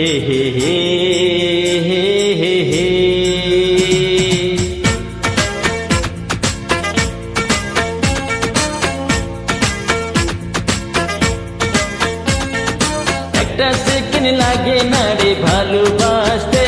हे हे हे हे हे हे। एक लागे नारे भालू बाजते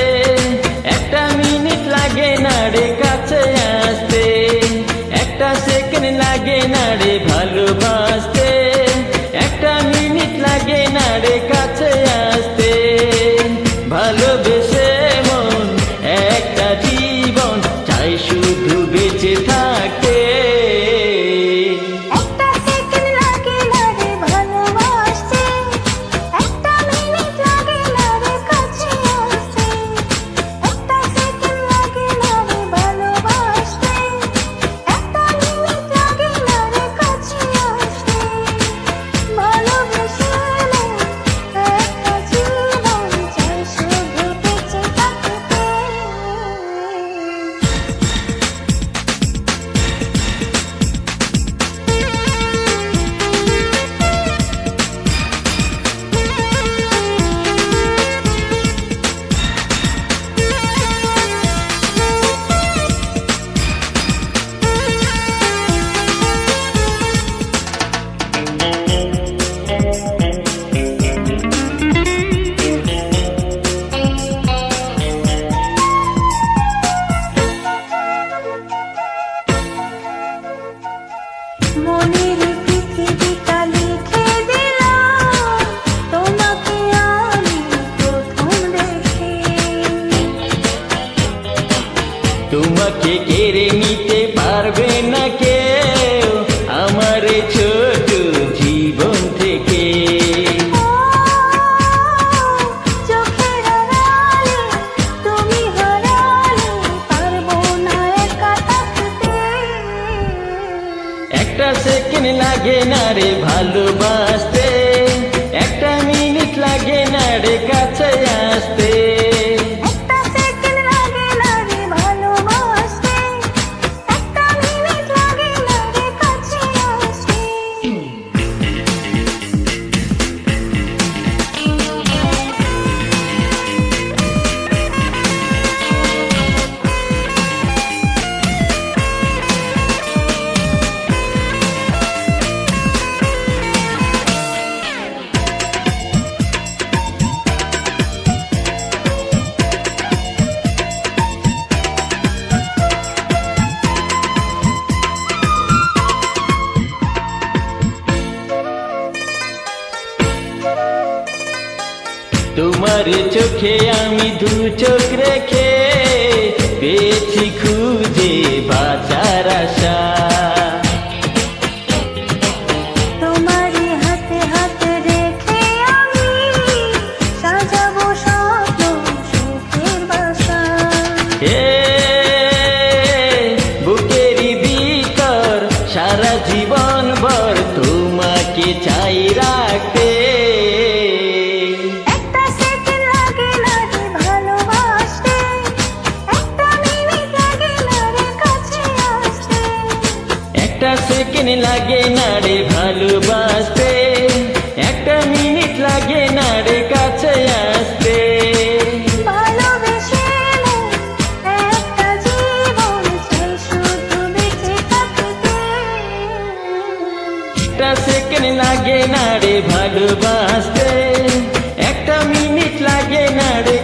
তোমাকে কেড়ে নিতে পারবে না কেউ আমার ছোট জীবন থেকে। একটা সেকেন্ড লাগে না রে ভালোবাসতে, একটা মিনিট লাগে না রে তোমার চোখে আমি দু চোখ রেখে পেয়েছি খুব দিন লাগে না রে ভালোবাসতে। একটা মিনিট লাগে না রে কাছে আসতে। সেকেন্ড লাগে না রে ভালোবাসতে। একটা মিনিট লাগে না রে